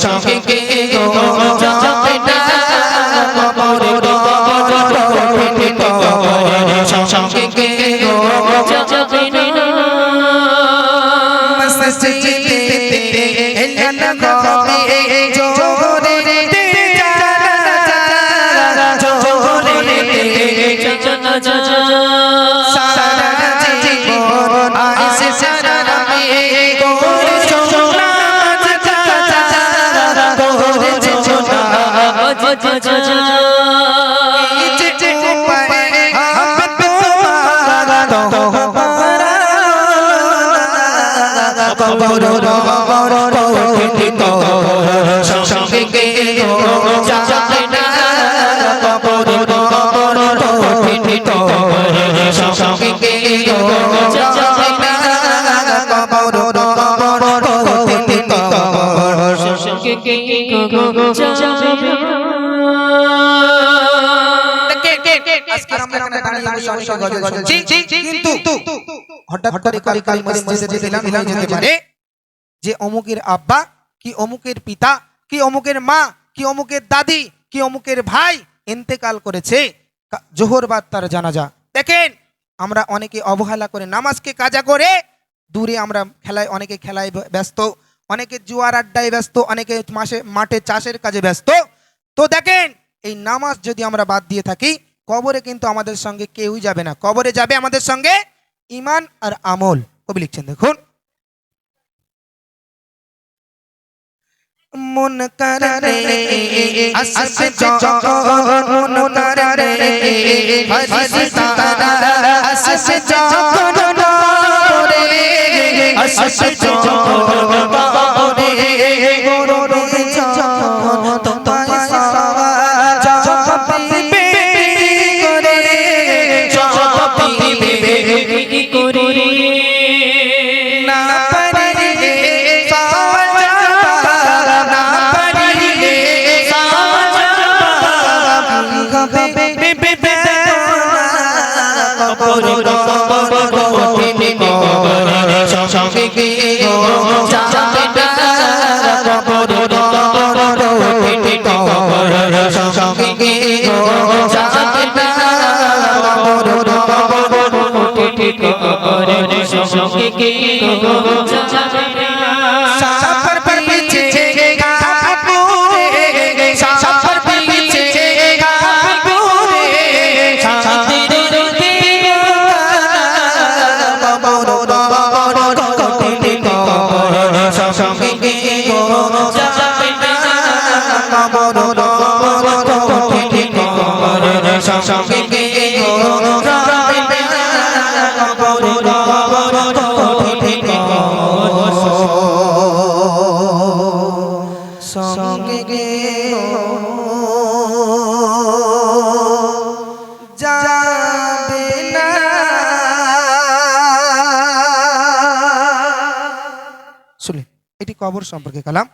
talking খোঁজ Go go go go go go go go go go go go go কিন্তু হঠাৎ করে কারি কারি মসজিদে দিলাম হয়ে যেতে পারে যে অমুকের আব্বা কি অমুকের পিতা কি অমুকের মা কি অমুকের দাদি কি অমুকের ভাই ইন্তেকাল করেছে। তার জানাজা। দেখেন আমরা অনেকে অবহেলা করে নামাজকে কাজা করে দূরে আমরা খেলায় অনেকে খেলায় ব্যস্ত অনেকে জুয়ার আড্ডায় ব্যস্ত অনেকে মাসে মাঠে চাষের কাজে ব্যস্ত। তো দেখেন এই নামাজ যদি আমরা বাদ দিয়ে থাকি কবরে কিন্তু আমাদের সঙ্গে কেউই যাবে না। কবরে যাবে আমাদের সঙ্গে ইমান আর আমল। কবি লিখছেন, দেখুন। মন করে আসছে যখন করে ফরিস্তারা আসছে যখন রে, আসছে যখন হবে বেবে বেবে কবরে কবরে কবরে কবরে সঙ্গে গিয়ে যাবে কবরে কবরে কবরে সঙ্গে গিয়ে যাবে কবরে কবরে কবরে সঙ্গে গিয়ে যাবে কবর এটি কবর সম্পর্কে কালাম